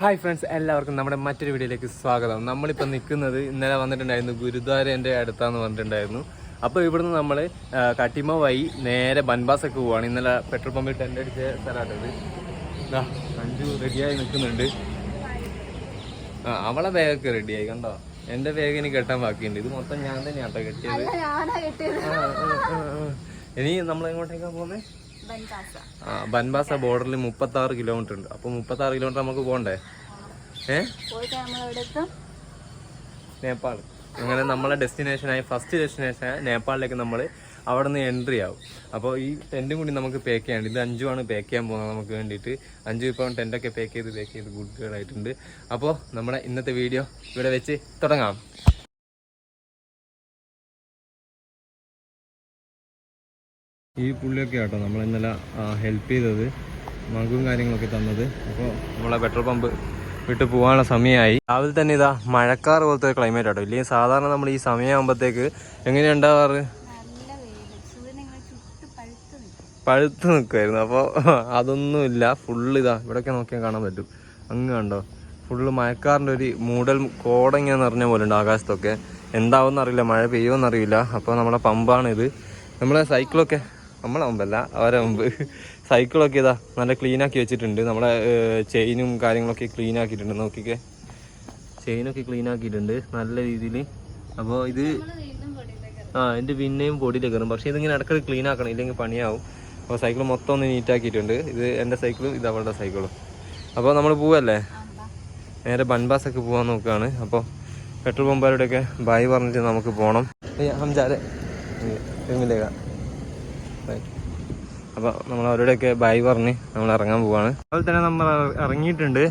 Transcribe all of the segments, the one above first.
Hi friends എല്ലാവർക്കും നമ്മുടെ മറ്റൊരു വീഡിയോയിലേക്ക് സ്വാഗതം. നമ്മളിപ്പോൾ നിൽക്കുന്നത് ഇന്നലെ വന്നിട്ടുണ്ടായിരുന്നു ഗുരുദ്വാരന്റെ അടുത്താന്ന് പറഞ്ഞിട്ടുണ്ടായിരുന്നു. അപ്പോൾ ഇവിടുന്ന് നമ്മൾ കട്ടിമ വഴി നേരെ ബൻബാസൊക്കെ പോവുകയാണ് ഇന്നലെ പെട്രോൾ പമ്പിൽ ടെന്റ് അടിച്ച സ്ഥലമാണിത് അഞ്ചു റെഡിയായി നിൽക്കുന്നുണ്ട്. ആ അവളെ ബാഗൊക്കെ റെഡിയായി കണ്ടോ? എന്റെ ബാഗ് ഇനി കെട്ടാൻ ബാക്കിയുണ്ട്. ഇത് മൊത്തം ഞാൻ തന്നെയാണ് കേട്ടോ കെട്ടിയത്. ഇനി നമ്മൾ എങ്ങോട്ടേക്കാണ് പോകുന്നത് ബൻബാസ ബോർഡറിൽ മുപ്പത്തി ആറ് കിലോമീറ്റർ ഉണ്ട്. അപ്പൊ മുപ്പത്തി ആറ് കിലോമീറ്റർ നമുക്ക് പോകണ്ടേ ഏ? നേപ്പാൾ. അങ്ങനെ നമ്മളെ ഡെസ്റ്റിനേഷനായി ഫസ്റ്റ് ഡെസ്റ്റിനേഷൻ നേപ്പാളിലേക്ക് നമ്മൾ അവിടെ നിന്ന് എൻട്രി ആവും. അപ്പോൾ ഈ ടെന്റും കൂടി നമുക്ക് പേക്ക് ചെയ്യാണ്ട് ഇത് ആണ് പേക്ക് ചെയ്യാൻ പോകുന്നത് നമുക്ക് വേണ്ടിയിട്ട്. അഞ്ചു ഇപ്പം ടെന്റൊക്കെ പേക്ക് ചെയ്ത് പാക്ക് ചെയ്ത് ഗുഡ് ഗേൾ ആയിട്ടുണ്ട്. അപ്പോൾ നമ്മുടെ ഇന്നത്തെ വീഡിയോ ഇവിടെ വെച്ച് തുടങ്ങാം. ഈ പുള്ളിയൊക്കെ ആട്ടോ നമ്മൾ ഇന്നലെ ഹെൽപ്പ് ചെയ്തത്. മകും കാര്യങ്ങളൊക്കെ തന്നത്. അപ്പോൾ നമ്മളെ പെട്രോൾ പമ്പ് വിട്ട് പോകാനുള്ള സമയമായി. രാവിലെ തന്നെ ഇതാ മഴക്കാർ പോലത്തെ ക്ലൈമറ്റ് ആട്ടോ. ഇല്ലെങ്കിൽ സാധാരണ നമ്മൾ ഈ സമയമാകുമ്പോഴത്തേക്ക് എങ്ങനെയാ ഉണ്ടാവാറ്? പഴുത്ത് നിൽക്കും പഴുത്ത് നിൽക്കുമായിരുന്നു അപ്പോൾ അതൊന്നുമില്ല. ഫുള്ള് ഇതാ ഇവിടെയൊക്കെ നോക്കിയാൽ കാണാൻ പറ്റും. അങ്ങ് കണ്ടോ? ഫുള്ള് മഴക്കാറിന്റെ ഒരു മൂടൽ കോടങ്ങനെ നിറഞ്ഞ പോലെ ഉണ്ട് ആകാശത്തൊക്കെ. എന്താവുമെന്ന് അറിയില്ല മഴ പെയ്യുമെന്നറിയില്ല. അപ്പോൾ നമ്മളെ പമ്പാണിത് നമ്മളെ സൈക്കിളൊക്കെ നമ്മളെ മുമ്പല്ല അവരെ മുമ്പ്. സൈക്കിളൊക്കെ ഇതാ നല്ല ക്ലീൻ ആക്കി വെച്ചിട്ടുണ്ട്. നമ്മുടെ ചെയിനും കാര്യങ്ങളൊക്കെ ക്ലീൻ ആക്കിയിട്ടുണ്ട്. നോക്കിക്കേ. ചെയിനൊക്കെ ക്ലീൻ ആക്കിയിട്ടുണ്ട്. നല്ല രീതിയിൽ അപ്പോൾ ഇത് ആ എന്റെ പിന്നെയും പൊടിയിലേക്ക് കയറും. പക്ഷേ ഇതിങ്ങനെ ഇടയ്ക്ക് ക്ലീൻ ആക്കണം. ഇല്ലെങ്കിൽ പണിയാവും. അപ്പോൾ സൈക്കിൾ മൊത്തം ഒന്ന് നീറ്റാക്കിയിട്ടുണ്ട് ഇത് എന്റെ സൈക്കിളും ഇത് അവളുടെ സൈക്കിളും അപ്പോൾ നമ്മൾ പോവല്ലേ? നേരെ ബൺബാസൊക്കെ പോകാൻ നോക്കുകയാണ്. അപ്പോൾ പെട്രോൾ പമ്പാരോടെയൊക്കെ ബായ് പറഞ്ഞിട്ട് നമുക്ക് പോകണം ഹംജാരെ. എങ്ങിലേക്ക അപ്പോൾ നമ്മൾ അവരോടൊക്കെ ബൈ പറഞ്ഞ് നമ്മൾ ഇറങ്ങാൻ പോവാണ്. അതുപോലെ തന്നെ നമ്മൾ ഇറങ്ങിയിട്ടുണ്ട്.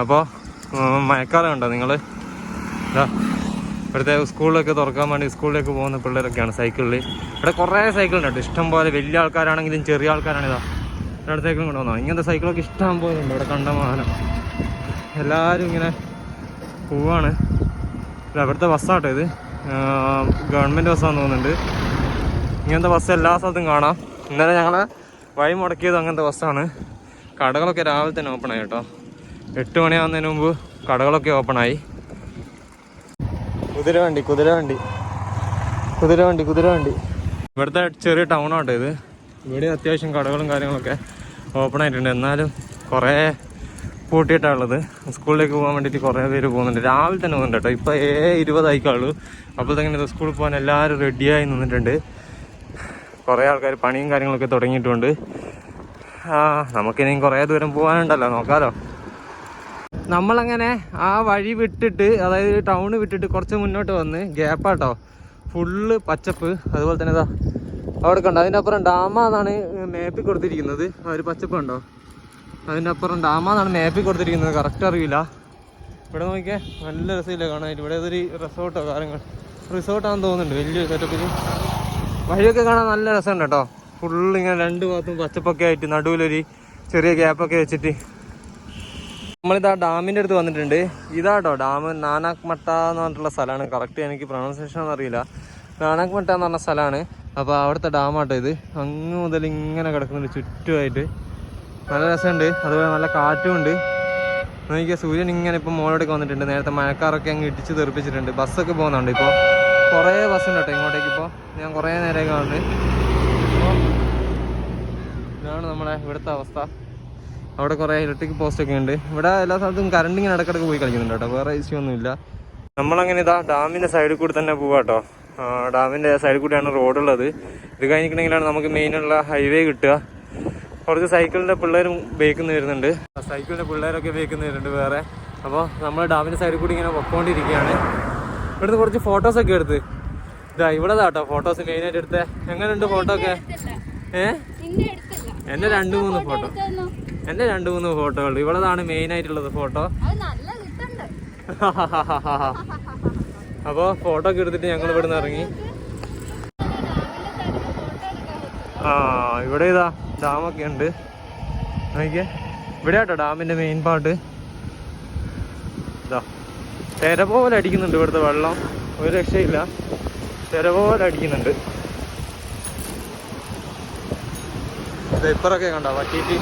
അപ്പോൾ മഴക്കാലം ഉണ്ടോ നിങ്ങൾ ഇതാ ഇവിടുത്തെ സ്കൂളിലൊക്കെ തുറക്കാൻ വേണ്ടി സ്കൂളിലേക്ക് പോകുന്ന പിള്ളേരൊക്കെയാണ് സൈക്കിളിൽ ഇവിടെ കുറേ സൈക്കിളുണ്ട്. ഇഷ്ടം പോലെ വലിയ ആൾക്കാരാണെങ്കിലും ചെറിയ ആൾക്കാരാണ് ഇതാ. രണ്ട് സൈക്കിളും കൊണ്ടുവന്നോ ഇങ്ങനത്തെ സൈക്കിളൊക്കെ ഇഷ്ടം പോലെ ഉണ്ട് ഇവിടെ കണ്ട വാഹനം. എല്ലാവരും ഇങ്ങനെ പോവാണ്. ഇവിടുത്തെ ബസ്സാട്ടോ ഇത്. ഗവൺമെന്റ് ബസ്സാന്ന് തോന്നുന്നുണ്ട്. ഇങ്ങനത്തെ ബസ് എല്ലാ സ്ഥലത്തും കാണാം. ഇന്നലെ ഞങ്ങൾ വഴി മുടക്കിയത് അങ്ങനത്തെ ബസ്സാണ് കടകളൊക്കെ രാവിലെ തന്നെ ഓപ്പൺ ആയി കേട്ടോ. എട്ട് മണിയാവുന്നതിന് മുമ്പ് കടകളൊക്കെ ഓപ്പൺ ആയി. കുതിരവണ്ടി കുതിരവണ്ടി കുതിരവണ്ടി കുതിരവണ്ടി ഇവിടുത്തെ ചെറിയ ടൗൺ ആട്ടോ ഇത്. ഇവിടെ അത്യാവശ്യം കടകളും കാര്യങ്ങളൊക്കെ ഓപ്പൺ ആയിട്ടുണ്ട്. എന്നാലും കുറേ പൂട്ടിയിട്ടാണ് ഉള്ളത് സ്കൂളിലേക്ക് പോകാൻ വേണ്ടിയിട്ട് കുറേ പേര് പോകുന്നുണ്ട്. രാവിലെ തന്നെ പോകുന്നുണ്ട് കേട്ടോ. ഇപ്പോൾ ഏ അപ്പോൾ തന്നെ സ്കൂളിൽ പോകാൻ എല്ലാവരും റെഡിയായി നിന്നിട്ടുണ്ട്. കുറേ ആൾക്കാർ പണിയും കാര്യങ്ങളൊക്കെ തുടങ്ങിയിട്ടുണ്ട്. ആ നമുക്കിനി കുറേ ദൂരം പോകാനുണ്ടല്ലോ നോക്കാലോ. നമ്മളങ്ങനെ ആ വഴി വിട്ടിട്ട് അതായത് ടൗൺ വിട്ടിട്ട് കുറച്ച് മുന്നോട്ട് വന്ന് ഗ്യാപ്പാട്ടോ. ഫുള്ള് പച്ചപ്പ് അതുപോലെ തന്നെ ഇതാ അവിടെ കണ്ടോ അതിന്റെ അപ്പുറം ഡാമാന്നാണ് മാപ്പിൽ കൊടുത്തിരിക്കുന്നത്. ആ ഒരു പച്ചപ്പ് ഉണ്ടോ അതിന്റെ അപ്പുറം ഡാമാന്നാണ് മാപ്പിൽ കൊടുത്തിരിക്കുന്നത് കറക്റ്റ് അറിയില്ല. ഇവിടെ നോക്കിയാൽ നല്ല രസമില്ല കാണാനായിട്ട്. ഇവിടെ ഇതൊരു റിസോർട്ടോ കാര്യങ്ങൾ. റിസോർട്ടാണെന്ന് തോന്നുന്നുണ്ട് വലിയ സെറ്റപ്പിൽ വഴിയൊക്കെ കാണാൻ നല്ല രസമുണ്ട് കേട്ടോ. ഫുള്ള് ഇങ്ങനെ രണ്ട് ഭാഗത്തും പച്ചപ്പൊക്കെ ആയിട്ട് നടുവിലൊരു ചെറിയ ഗ്യാപ്പൊക്കെ വെച്ചിട്ട്. നമ്മളിതാ ഡാമിന്റെ അടുത്ത് വന്നിട്ടുണ്ട്. ഇതാട്ടോ ഡാം. നാനാക് മട്ട എന്ന് പറഞ്ഞിട്ടുള്ള സ്ഥലമാണ്. കറക്റ്റ് എനിക്ക് പ്രൊണൗൺസിയേഷൻ അറിയില്ല. നാനാക് മട്ട എന്ന് പറഞ്ഞ സ്ഥലമാണ്. അപ്പോൾ അവിടുത്തെ ഡാമാട്ടോ ഇത്. അങ്ങ് മുതൽ ഇങ്ങനെ കിടക്കുന്നുണ്ട് ചുറ്റുമായിട്ട്. നല്ല രസമുണ്ട്. അതുപോലെ നല്ല കാറ്റും ഉണ്ട്. നോക്കിയാൽ സൂര്യൻ ഇങ്ങനെ ഇപ്പോൾ മോളോടേക്ക് വന്നിട്ടുണ്ട്. നേരത്തെ മഴക്കാറൊക്കെ അങ്ങ് ഇടിച്ച് തെറിപ്പിച്ചിട്ടുണ്ട്. ബസ്സൊക്കെ പോകുന്നുണ്ട് ഇപ്പോൾ കുറേ ബസ് ഉണ്ട് കേട്ടോ ഇങ്ങോട്ടേക്ക് ഇപ്പോൾ ഞാൻ കുറേ നേരം കാണുന്നത് അപ്പോൾ ഇതാണ് നമ്മളെ ഇവിടുത്തെ അവസ്ഥ. അവിടെ കുറേ ഇലക്ട്രിക് പോസ്റ്റ് ഒക്കെ ഉണ്ട്. ഇവിടെ എല്ലാ സ്ഥലത്തും കറണ്ട് ഇങ്ങനെ ഇടക്കിടക്ക് പോയി കളിക്കുന്നുണ്ട് കേട്ടോ. വേറെ ഇഷ്യൂ ഒന്നുമില്ല നമ്മളങ്ങനെ ഇതാ ഡാമിന്റെ സൈഡിൽ കൂടി തന്നെ പോവാം കേട്ടോ ഡാമിന്റെ സൈഡിൽ കൂടിയാണ് റോഡുള്ളത് ഇത് കഴിഞ്ഞിട്ടുണ്ടെങ്കിലാണ് നമുക്ക് മെയിനുള്ള ഹൈവേ കിട്ടുക. കുറച്ച് സൈക്കിളിന്റെ പിള്ളേരും ബേക്കുന്ന വരുന്നുണ്ട്. സൈക്കിളിന്റെ പിള്ളേരൊക്കെ ബേക്കുന്ന വരുന്നുണ്ട് വേറെ. അപ്പോൾ നമ്മൾ ഡാമിന്റെ സൈഡിൽ കൂടി ഇങ്ങനെ പൊക്കോണ്ടിരിക്കുകയാണ്. ഇവിടുന്ന് കുറച്ച് ഫോട്ടോസൊക്കെ എടുത്ത്. ഇതാ ഇവിടെ കേട്ടോ ഫോട്ടോസ് മെയിനായിട്ട് എടുത്തേ. എങ്ങനെയുണ്ട് ഫോട്ടോ ഒക്കെ? ഏ? എന്റെ രണ്ടു മൂന്ന് ഫോട്ടോ എന്റെ രണ്ട് മൂന്ന് ഫോട്ടോ ഫോട്ടോകൾ ഇവളതാണ് മെയിൻ ആയിട്ടുള്ളത് ഫോട്ടോ അപ്പോൾ ഫോട്ടോ ഒക്കെ എടുത്തിട്ട് ഞങ്ങൾ ഇവിടുന്ന് ഇറങ്ങി. ആ ഇവിടെ ഇതാ ഡാമൊക്കെ ഉണ്ട്. നോക്കിയേ ഇവിടെ കേട്ടോ ഡാമിന്റെ മെയിൻ പാർട്ട് തിര പോലെ അടിക്കുന്നുണ്ട് ഇവിടുത്തെ വെള്ളം. ഒരു രക്ഷയില്ല. തിര പോലെ അടിക്കുന്നുണ്ട്. പേപ്പറൊക്കെ കണ്ടോ? പറ്റിയിട്ട്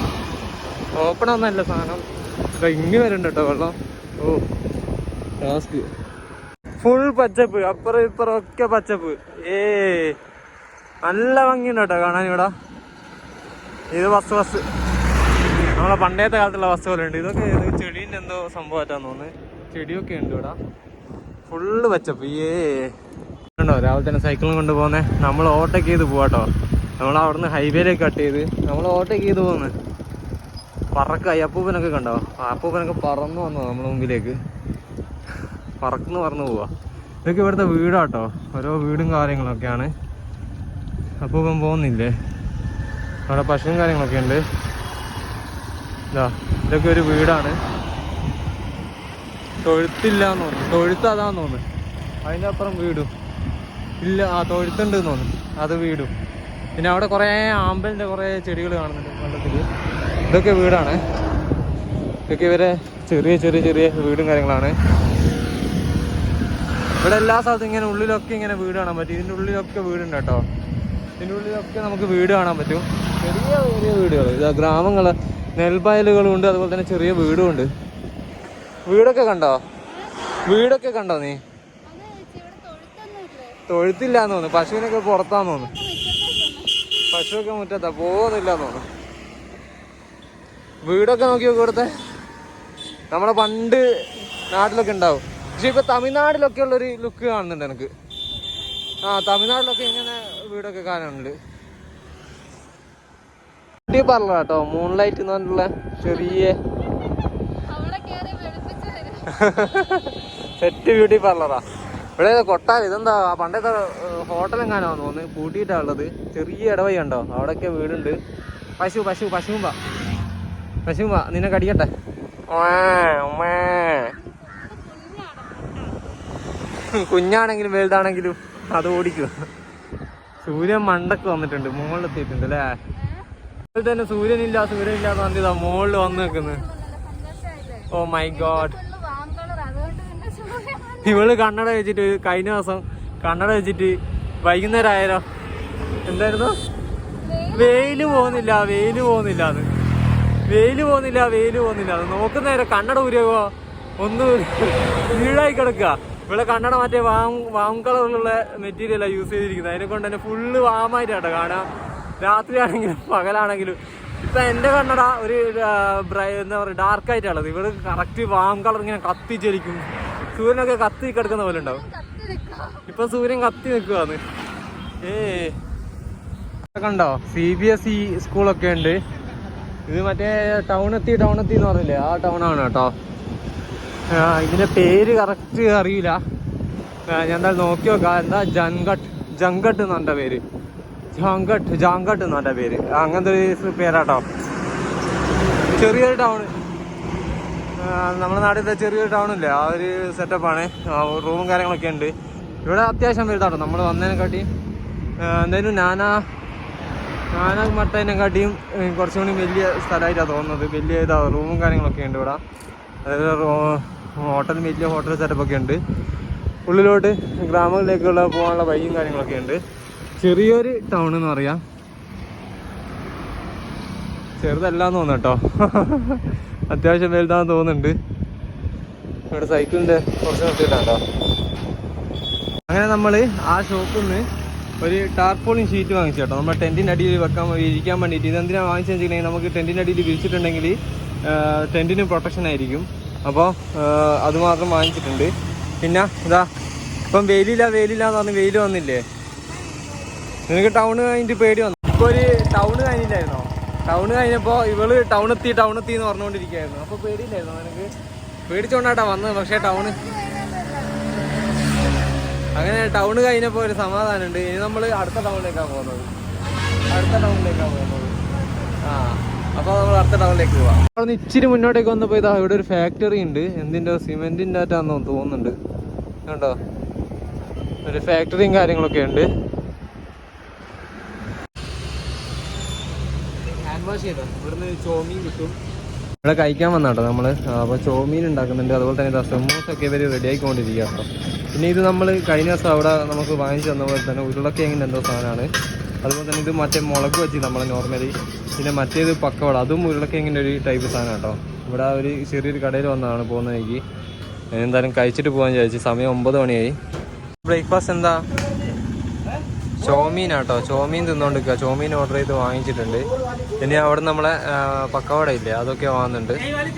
ഓപ്പൺ ഒന്നല്ല സാധനം. ഇങ്ങി വരുന്നുണ്ട് കേട്ടോ വെള്ളം. ഓ. ടാസ്ക് ഫുൾ പച്ചപ്പ്. അപ്പുറം ഇപ്പുറം ഒക്കെ പച്ചപ്പ്. ഏ. നല്ല ഭംഗിയുണ്ട് കേട്ടോ കാണാൻ ഇവിടെ. ഇത് ബസ് ബസ്. നമ്മളെ പണ്ടേത്തെ കാലത്തുള്ള ഉണ്ട് ഇതൊക്കെ ഇത് ചെടീന്റെ എന്തോ സംഭവമായിട്ടാന്ന് തോന്നുന്നത് ചെടിയൊക്കെ ഉണ്ട് ഇവിടെ ഫുള്ള് പച്ചപ്പ്. ഏ ഉണ്ടോ? രാവിലെ തന്നെ സൈക്കിളും കൊണ്ട് പോകുന്നേ നമ്മൾ ഓവർടേക്ക് ചെയ്ത് പോവാട്ടോ. നമ്മൾ അവിടുന്ന് ഹൈവേയിലേക്ക് കട്ട് ചെയ്ത് നമ്മൾ ഓവർടേക്ക് ചെയ്ത് പോകുന്നത് പറക്കായി. അപ്പൂപ്പനൊക്കെ കണ്ടോ? അപ്പൂപ്പനൊക്കെ പറന്നു വന്നു നമ്മുടെ മുമ്പിലേക്ക്. പറക്കുന്നു പറന്നു പോവാ. ഇതൊക്കെ ഇവിടുത്തെ വീടാട്ടോ. ഓരോ വീടും കാര്യങ്ങളൊക്കെയാണ്. അപ്പൂപ്പൻ പോകുന്നില്ലേ? അവിടെ പശുവും കാര്യങ്ങളൊക്കെ ഉണ്ട്. ഇതാ ഇതൊക്കെ ഒരു വീടാണ്. തൊഴുത്തില്ല എന്ന് തോന്നുന്നു. തൊഴുത്ത് അതാന്ന് തോന്നുന്നു. അതിന്റെ അപ്പുറം വീടും. ഇല്ല ആ തൊഴുത്തുണ്ട് എന്ന് തോന്നുന്നു. അത് വീടും. പിന്നെ അവിടെ കുറേ ആമ്പലിന്റെ കുറേ ചെടികൾ കാണുന്നുണ്ട് വെള്ളത്തിൽ ഇതൊക്കെ വീടാണ്. ഇതൊക്കെ ഇവരെ ചെറിയ ചെറിയ ചെറിയ വീടും കാര്യങ്ങളാണ്. ഇവിടെ എല്ലാ സ്ഥലത്തും ഇങ്ങനെ ഉള്ളിലൊക്കെ ഇങ്ങനെ വീട് കാണാൻ പറ്റും. ഇതിന്റെ ഉള്ളിലൊക്കെ വീടുണ്ട് കേട്ടോ. ഇതിന്റെ ഉള്ളിലൊക്കെ നമുക്ക് വീട് കാണാൻ പറ്റും. ചെറിയ ചെറിയ വീടുകൾ ഗ്രാമങ്ങൾ നെൽവയലുകളും ഉണ്ട് അതുപോലെ തന്നെ ചെറിയ വീടും ഉണ്ട്. വീടൊക്കെ കണ്ടോ? വീടൊക്കെ കണ്ടോ നീ? തൊഴുത്തില്ലാന്ന് തോന്നുന്നു. പശുവിനൊക്കെ പുറത്താന്ന് തോന്നുന്നു. പശുവൊക്കെ മുറ്റത്താ. പോകുന്നില്ലാന്ന് തോന്നുന്നു. വീടൊക്കെ നോക്കി നോക്കി ഇവിടുത്തെ? നമ്മളെ പണ്ട് നാട്ടിലൊക്കെ ഉണ്ടാവും. പക്ഷെ ഇപ്പൊ തമിഴ്നാട്ടിലൊക്കെ ഉള്ളൊരു ലുക്ക് കാണുന്നുണ്ട് എനിക്ക്. ആ തമിഴ്നാട്ടിലൊക്കെ ഇങ്ങനെ വീടൊക്കെ കാണുന്നുണ്ട് ബ്യൂട്ടി പാർലർ കേട്ടോ മൂൺലൈറ്റ് എന്ന് പറഞ്ഞിട്ടുള്ള ചെറിയ അവിടെ കയറി വെളുപ്പിച്ച് തരും സെറ്റ് ബ്യൂട്ടി പാർലറാ ഇവിടെ കൊട്ടാരം ഇതെന്താ? ആ പണ്ടത്തെ ഹോട്ടലെങ്ങാനോ തോന്നുന്നു. കൂട്ടിയിട്ടാ ഉള്ളത്. ചെറിയ ഇടവഴി ഉണ്ടോ? അവിടെയൊക്കെ വീടുണ്ട്. പശു പശു പശുമ്പ പശുമ്പ നിന്നെ കടിക്കട്ടെ. കുഞ്ഞാണെങ്കിലും വലുതാണെങ്കിലും അത് ഓടിക്കും. സൂര്യൻ മണ്ടക്ക് വന്നിട്ടുണ്ട്. മുകളിലെത്തിയിട്ടുണ്ട് അല്ലേ? അതുപോലെ തന്നെ സൂര്യനില്ല സൂര്യനില്ലാന്ന് പറഞ്ഞതാ മുകളിൽ വന്ന് നിൽക്കുന്നത്. ഓ my god full warm colour അതുകൊണ്ട് പിന്നെ സൂര്യൻ ഇവൾ കണ്ണട വെച്ചിട്ട് കഴിഞ്ഞ ദിവസം കണ്ണട വെച്ചിട്ട് വൈകുന്നേരം ആയാലോ എന്തായിരുന്നു? വെയിൽ പോകുന്നില്ല വെയിൽ പോകുന്നില്ല അത്. വെയിൽ പോകുന്നില്ല വെയിൽ പോകുന്നില്ല അത്. നോക്കുന്ന നേരം കണ്ണട ഉരുവോ ഒന്ന് വീഴായി കിടക്കുക. ഇവിടെ കണ്ണട മറ്റേ വാം വാം കളറിലുള്ള മെറ്റീരിയലാണ് യൂസ് ചെയ്തിരിക്കുന്നത്. അതിനെ കൊണ്ട് തന്നെ ഫുള്ള് വാമായിട്ടാട്ടോ കാണാം. രാത്രിയാണെങ്കിലും പകലാണെങ്കിലും. ഇപ്പൊ എന്റെ കണ്ണട ഒരു എന്താ പറയുക ഡാർക്ക് ആയിട്ടാണത്. ഇവിടെ കറക്റ്റ് വാം കളർ ഇങ്ങനെ കത്തിച്ചരിക്കും. സൂര്യനൊക്കെ കത്തി കിടക്കുന്ന പോലെ ഉണ്ടാവും. ഇപ്പൊ സൂര്യൻ കത്തി നിൽക്കുവാന്ന് ഏ കണ്ടോ? സി ബി എസ് ഇ സ്കൂളൊക്കെ ഉണ്ട്. ഇത് മറ്റേ ടൗൺ എത്തി എന്ന് പറഞ്ഞില്ലേ? ആ ടൗൺ ആണ് കേട്ടോ. ഇതിന്റെ പേര് കറക്റ്റ് അറിയില്ല. ഞാൻ എന്താ നോക്കി നോക്കാം. എന്താ ജങ്കട്ട് ജങ്കട്ട് എന്നാ പേര്. ജാങ്കട്ട് ജാങ്കട്ട് എന്നാ പേര്. അങ്ങനത്തെ ഒരു പേരാട്ടോ. ചെറിയൊരു ടൗൺ നമ്മുടെ നാട്ടിലത്തെ ചെറിയൊരു ടൗൺ ഇല്ലേ? ആ ഒരു സെറ്റപ്പാണ് റൂമും കാര്യങ്ങളൊക്കെ ഉണ്ട്. ഇവിടെ അത്യാവശ്യം വലുതാട്ടോ. നമ്മൾ വന്നതിനെക്കാട്ടി എന്തായാലും നാനാ നാനാ മട്ടതിനെക്കാട്ടിയും കുറച്ചും കൂടി വലിയ സ്ഥലമായിട്ടാണ് തോന്നുന്നത്. വലിയ ഇതാ റൂമും കാര്യങ്ങളൊക്കെ ഉണ്ട് ഇവിടെ. അതായത് ഹോട്ടൽ വലിയ ഹോട്ടൽ സെറ്റപ്പൊക്കെ ഉണ്ട്. ഉള്ളിലോട്ട് ഗ്രാമങ്ങളിലേക്കുള്ള പോകാനുള്ള വഴിയും കാര്യങ്ങളൊക്കെ ഉണ്ട്. ചെറിയൊരു ടൗൺ എന്ന് പറയാം. ചെറുതല്ലാന്ന് തോന്നുന്നു കേട്ടോ. അത്യാവശ്യം വലുതാന്ന് തോന്നുന്നുണ്ട്. ഇവിടെ സൈക്കിളിന്റെ കുറച്ച് നിർത്തിയിട്ടാണ്ടോ? അങ്ങനെ നമ്മൾ ആ ഷോപ്പിൽ നിന്ന് ഒരു ടാർപോളിൻ ഷീറ്റ് വാങ്ങിച്ചു കേട്ടോ. നമ്മുടെ ടെന്റിന്റെ അടിയിൽ വെക്കാൻ ഇരിക്കാൻ വേണ്ടിയിട്ട്. ഇതെന്തിനാ വാങ്ങിച്ചു വെച്ചിട്ടുണ്ടെങ്കിൽ നമുക്ക് ടെന്റിന്റെ അടിയിൽ വിരിച്ചിട്ടുണ്ടെങ്കിൽ ടെന്റിന് പ്രൊട്ടക്ഷൻ ആയിരിക്കും. അപ്പോൾ അത് മാത്രം വാങ്ങിച്ചിട്ടുണ്ട്. പിന്നെ ഇതാ ഇപ്പം വെയിലില്ല വെയിലില്ല എന്ന് പറഞ്ഞ് വെയിൽ വന്നില്ലേ? നിനക്ക് ടൗൺ കഴിഞ്ഞിട്ട് പേടി വന്നു. ഇപ്പോൾ ഒരു ടൗൺ കഴിഞ്ഞില്ലായിരുന്നോ ടൗൺ കഴിഞ്ഞപ്പോ ഇവൾ ടൗൺ എത്തി ടൗൺ എത്തി എന്ന് പറഞ്ഞുകൊണ്ടിരിക്കുകയായിരുന്നു അപ്പൊ പേടിയില്ലായിരുന്നു നിനക്ക് പേടിച്ചോണ്ടാട്ടാ വന്നത് പക്ഷെ ടൗൺ അങ്ങനെ ടൗൺ കഴിഞ്ഞപ്പോ ഒരു സമാധാനമുണ്ട്. ഇനി നമ്മൾ അടുത്ത ടൗണിലേക്കാണ് പോകുന്നത്. അടുത്ത ടൗണിലേക്കാണ് പോകുന്നത്. ആ അപ്പോൾ അടുത്ത ടൗണിലേക്ക് ഇച്ചിരി മുന്നോട്ടേക്ക് വന്നപ്പോൾ ഇതാ ഇവിടെ ഒരു ഫാക്ടറി ഉണ്ട്. എന്തിന്റെ സിമെന്റിന്റെ ആറ്റാന്ന് തോന്നുന്നുണ്ട്. കണ്ടോ? ഒരു ഫാക്ടറിയും കാര്യങ്ങളൊക്കെ ഉണ്ട്. ഇവിടെ കഴിക്കാൻ വന്നാട്ടോ നമ്മൾ. അപ്പോൾ ചോമീൻ ഉണ്ടാക്കുന്നുണ്ട്. അതുപോലെ തന്നെ സമൂസ ഒക്കെ ഇവർ റെഡി ആയിക്കൊണ്ടിരിക്കുക പിന്നെ ഇത് നമ്മൾ കഴിഞ്ഞ ദിവസം അവിടെ നമുക്ക് വാങ്ങിച്ചു തന്ന പോലെ തന്നെ ഉരുളക്കിഴങ്ങിന്റെ എന്തോ സാധനമാണ്. അതുപോലെ തന്നെ ഇത് മറ്റേ മുളക് വെച്ച് നമ്മൾ നോർമലി പിന്നെ മറ്റേത് പക്കവട. അതും ഉരുളക്കിഴങ്ങിന്റെ ഒരു ടൈപ്പ് സാധനം കേട്ടോ. ഇവിടെ ഒരു ചെറിയൊരു കടയിൽ വന്നതാണ് പോകുന്നതെങ്കിൽ എന്തായാലും കഴിച്ചിട്ട് പോകാൻ വിചാരിച്ചു. സമയം ഒമ്പത് മണിയായി. ബ്രേക്ക്ഫാസ്റ്റ് എന്താ? ചോമീൻ ആട്ടോ ചോമീൻ തിന്നോണ്ടിരിക്കുക ചോമീൻ ഓർഡർ ചെയ്ത് വാങ്ങിച്ചിട്ടുണ്ട്. ഇനി അവിടെ നമ്മളെ പക്കവട ഇല്ലേ അതൊക്കെ വാങ്ങുന്നുണ്ട്.